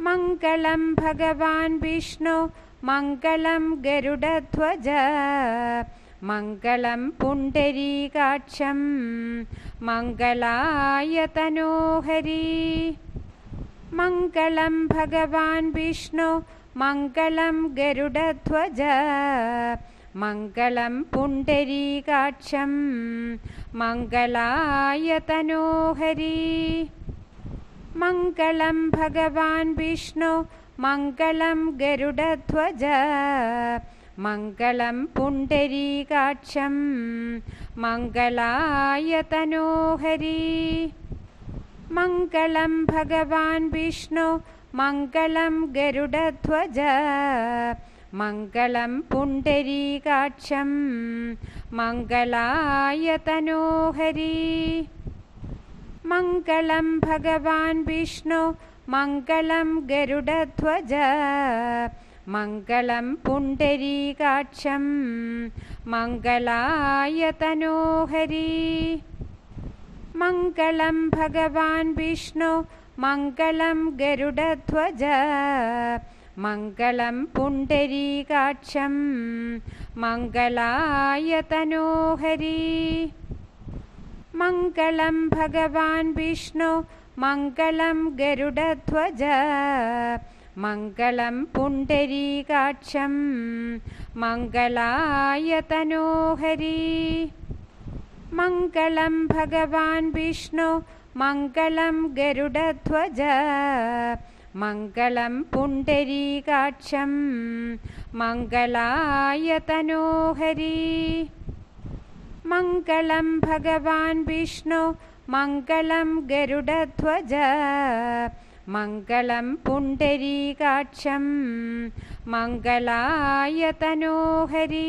മംഗളം ഭഗവാൻ വിഷ്ണു മംഗളം ഗരുഡധ്വജ മംഗളം പുണ്ടരീകാക്ഷം മംഗളായ തനോഹരി മംഗളം ഭഗവാൻ വിഷ്ണു മംഗളം ഗരുഡധ്വജ മംഗളം പുണ്ടരീകാക്ഷം മംഗളായ തനോഹരി മംഗളം ഭഗവാൻ വിഷ്ണു മംഗളം ഗരുഡധ്വജ മംഗളം പുണ്ടരീകാക്ഷം മംഗളായ തനോഹരി. മംഗളം ഭഗവാൻ വിഷ്ണു മംഗളം ഗരുഡധ്വജ മംഗളം പുണ്ടരീകാക്ഷം മംഗളായ തനോഹരി. मङ्गलं भगवान् विष्णु मङ्गलं गरुडध्वज मङ्गलं पुण्डरीकाक्षं मङ्गलाय तनोहरि। मङ्गलं भगवान् विष्णु मङ्गलं गरुडध्वज मङ्गलं पुण्डरीकाक्षं मङ्गलाय മംഗളം ഭഗവാൻ വിഷ്ണു മംഗളം ഗരുഡധ്വജ മംഗളം പുണ്ടരീകാക്ഷം മംഗളായ തനോഹരി. മംഗളം ഭഗവാൻ വിഷ്ണു മംഗളം ഗരുഡധ്വജ മംഗളം പുണ്ടരീകാക്ഷം മംഗളായ തനോഹരി. मङ्गलं भगवान् विष्णु मङ्गलं गरुडध्वज मङ्गलं पुण्डरीकाक्षं मङ्गलाय तनोहरि